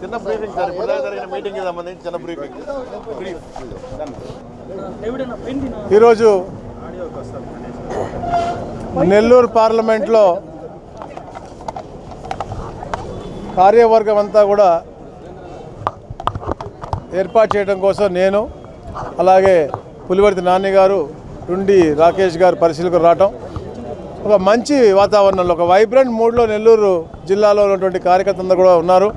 చిన్న briefing sir ఇప్పుడు జరిగిన మీటింగ్ సంబంధించి చిన్న బ్రీఫింగ్ ఈరోజు నెల్లూరు పార్లమెంట్లో కార్యవర్గం అంతా కూడా ఏర్పాటు చేయడం కోసం నేను అలాగే పులివర్తి నాని గారు నుండి రాకేష్ గారు పరిశీలకు రావటం ఒక మంచి వాతావరణంలో ఒక వైబ్రెంట్ మూడ్లో నెల్లూరు జిల్లాలో ఉన్నటువంటి కార్యకర్తలు కూడా ఉన్నారు.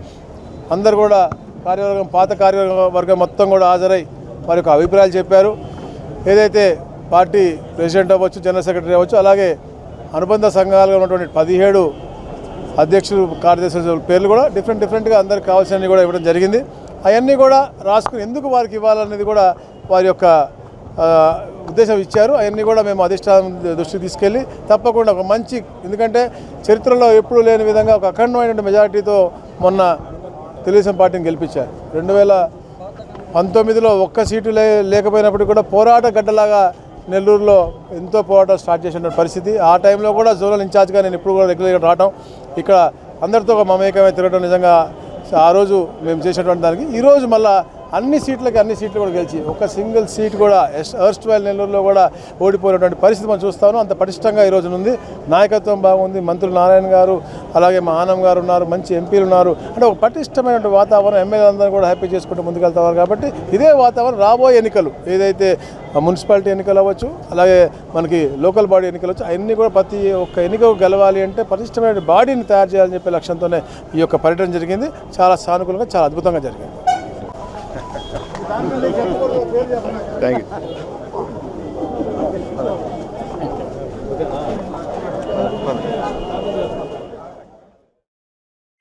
అందరు కూడా కార్యవర్గం పాత కార్యవర్గం మొత్తం కూడా హాజరై వారి యొక్క అభిప్రాయాలు చెప్పారు. ఏదైతే పార్టీ ప్రెసిడెంట్ అవ్వచ్చు జనరల్ సెక్రటరీ అవ్వచ్చు అలాగే అనుబంధ సంఘాలుగా ఉన్నటువంటి పదిహేడు అధ్యక్షులు కార్యదర్శుల పేర్లు కూడా డిఫరెంట్ డిఫరెంట్గా అందరికి కావాల్సినవి కూడా ఇవ్వడం జరిగింది. అవన్నీ కూడా రాసుకుని ఎందుకు వారికి ఇవ్వాలనేది కూడా వారి యొక్క ఉద్దేశం ఇచ్చారు. అవన్నీ కూడా మేము అధిష్టానం దృష్టికి తీసుకెళ్ళి తప్పకుండా ఒక మంచి ఎందుకంటే చరిత్రలో ఎప్పుడూ లేని విధంగా ఒక అఖండమైనటువంటి మెజారిటీతో మొన్న తెలుగుదేశం పార్టీని గెలిపించారు. రెండు వేల పంతొమ్మిదిలో ఒక్క సీటు లే లేకపోయినప్పటికీ కూడా పోరాట గడ్డలాగా నెల్లూరులో ఎంతో పోరాటం స్టార్ట్ చేసిన పరిస్థితి. ఆ టైంలో కూడా జోనల్ ఇన్ఛార్జ్గా నేను ఇప్పుడు కూడా రెగ్యులర్గా రావడం ఇక్కడ అందరితో ఒక మమేకమై తిరగడం నిజంగా ఆ రోజు మేము చేసినటువంటి దానికి. ఈరోజు మళ్ళీ అన్ని సీట్లకి అన్ని సీట్లు కూడా గెలిచి ఒక సింగిల్ సీట్ కూడా ఎస్ట్ వైల్ నెల్లూరులో కూడా ఓడిపోయినటువంటి పరిస్థితి మనం చూస్తాను అంత పటిష్టంగా ఈరోజు ఉంది. నాయకత్వం బాగుంది. మంత్రులు నారాయణ గారు అలాగే మా ఆనం గారు ఉన్నారు మంచి ఎంపీలు ఉన్నారు. అంటే ఒక పటిష్టమైనటువంటి వాతావరణం ఎమ్మెల్యే అందరూ కూడా హ్యాపీ చేసుకుంటూ ముందుకెళ్తారు కాబట్టి ఇదే వాతావరణం రాబోయే ఎన్నికలు. ఏదైతే మున్సిపాలిటీ ఎన్నికలు అవ్వచ్చు అలాగే మనకి లోకల్ బాడీ ఎన్నికలు అవ్వచ్చు అవన్నీ కూడా ప్రతి ఒక్క ఎన్నిక గెలవాలి అంటే పటిష్టమైన బాడీని తయారు చేయాలని చెప్పే లక్ష్యంతోనే ఈ యొక్క పర్యటన జరిగింది. చాలా సానుకూలంగా చాలా అద్భుతంగా జరిగింది. Thank you.